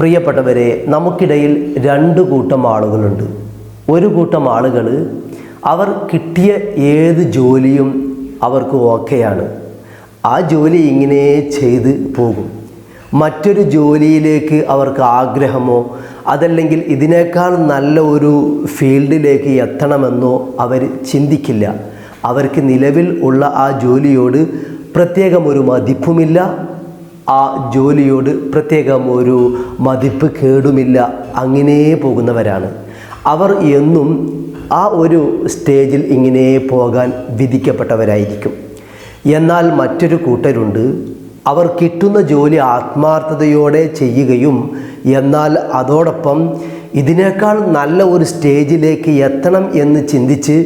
പ്രിയപ്പെട്ടവരെ നമുക്കിടയിൽ രണ്ട് കൂട്ടം ആളുകളുണ്ട്. ഒരു കൂട്ടം ആളുകൾ അവർ കിട്ടിയ ഏത് ജോലിയും അവർക്ക് ഓക്കെയാണ്. ആ ജോലി ഇങ്ങനെ ചെയ്ത് പോകും. മറ്റൊരു ജോലിയിലേക്ക് അവർക്ക് ആഗ്രഹമോ അതല്ലെങ്കിൽ ഇതിനേക്കാൾ നല്ല ഒരു ഫീൽഡിലേക്ക് എത്തണമെന്നോ അവർ ചിന്തിക്കില്ല. അവർക്ക് നിലവിൽ ഉള്ള ആ ജോലിയോട് പ്രത്യേകം ഒരു മതിപ്പുമില്ല. ആ ജോലിയോട് പ്രത്യേകം ഒരു മതിപ്പ് കേടുമില്ല. അങ്ങനെ പോകുന്നവരാണ്. അവർ എന്നും ആ ഒരു സ്റ്റേജിൽ ഇങ്ങനെ പോകാൻ വിധിക്കപ്പെട്ടവരായിരിക്കും. എന്നാൽ മറ്റൊരു കൂട്ടരുണ്ട്. അവർ കിട്ടുന്ന ജോലി ആത്മാർത്ഥതയോടെ ചെയ്യുകയും എന്നാൽ അതോടൊപ്പം ഇതിനേക്കാൾ നല്ല ഒരു സ്റ്റേജിലേക്ക് എത്തണം എന്ന് ചിന്തിച്ച്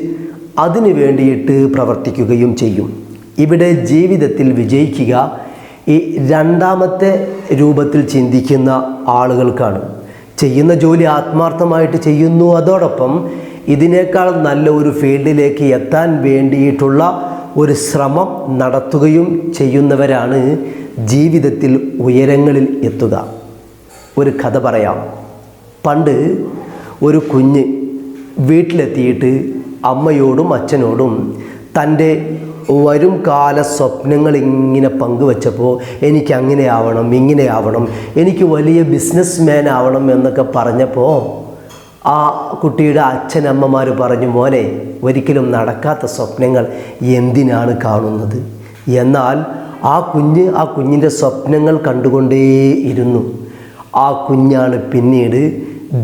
അതിനു വേണ്ടിയിട്ട് പ്രവർത്തിക്കുകയും ചെയ്യും. ഇവിടെ ജീവിതത്തിൽ വിജയിക്കുക ഈ രണ്ടാമത്തെ രൂപത്തിൽ ചിന്തിക്കുന്ന ആളുകൾക്കാണ്. ചെയ്യുന്ന ജോലി ആത്മാർത്ഥമായിട്ട് ചെയ്യുന്നു അതോടൊപ്പം ഇതിനേക്കാൾ നല്ല ഒരു ഫീൽഡിലേക്ക് എത്താൻ വേണ്ടിയിട്ടുള്ള ഒരു ശ്രമം നടത്തുകയും ചെയ്യുന്നവരാണ് ജീവിതത്തിൽ ഉയരങ്ങളിൽ എത്തുക. ഒരു കഥ പറയാം. പണ്ട് ഒരു കുഞ്ഞ് വീട്ടിലെത്തിയിട്ട് അമ്മയോടും അച്ഛനോടും തന്റെ വരും കാല സ്വപ്നങ്ങൾ ഇങ്ങനെ പങ്കുവച്ചപ്പോൾ എനിക്ക് അങ്ങനെ ആവണം ഇങ്ങനെ ആവണം എനിക്ക് വലിയ ബിസിനസ് മാൻ ആവണം എന്നൊക്കെ പറഞ്ഞപ്പോൾ ആ കുട്ടിയുടെ അച്ഛനമ്മമാർ പറഞ്ഞു മോനെ ഒരിക്കലും നടക്കാത്ത സ്വപ്നങ്ങൾ എന്തിനാണ് കാണുന്നത്? എന്നാൽ ആ കുഞ്ഞ് ആ കുഞ്ഞിന്റെ സ്വപ്നങ്ങൾ കണ്ടുകൊണ്ടേയിരുന്നു ആ കുഞ്ഞാണ് പിന്നീട്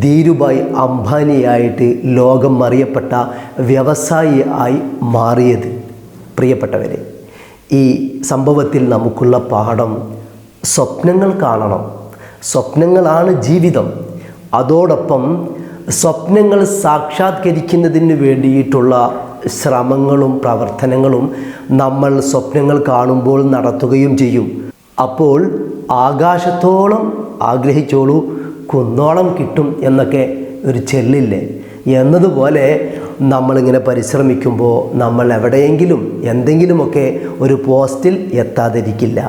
ധീരുഭായ് അംബാനിയായിട്ട് ലോകം അറിയപ്പെട്ട വ്യവസായി ആയി മാറിയത്. പ്രിയപ്പെട്ടവരെ ഈ സംഭവത്തിൽ നമുക്കുള്ള പാഠം സ്വപ്നങ്ങൾ കാണണം. സ്വപ്നങ്ങളാണ് ജീവിതം. അതോടൊപ്പം സ്വപ്നങ്ങൾ സാക്ഷാത്കരിക്കുന്നതിന് വേണ്ടിയിട്ടുള്ള ശ്രമങ്ങളും പ്രവർത്തനങ്ങളും നമ്മൾ സ്വപ്നങ്ങൾ കാണുമ്പോൾ നടത്തുകയും ചെയ്യും. അപ്പോൾ ആകാശത്തോളം ആഗ്രഹിച്ചോളൂ കുന്നോളം കിട്ടും എന്നൊക്കെ ഒരു ചെല്ലില്ലേ? എന്നതുപോലെ നമ്മളിങ്ങനെ പരിശ്രമിക്കുമ്പോൾ നമ്മൾ എവിടെയെങ്കിലും എന്തെങ്കിലുമൊക്കെ ഒരു പോസ്റ്റിൽ എത്താതിരിക്കില്ല.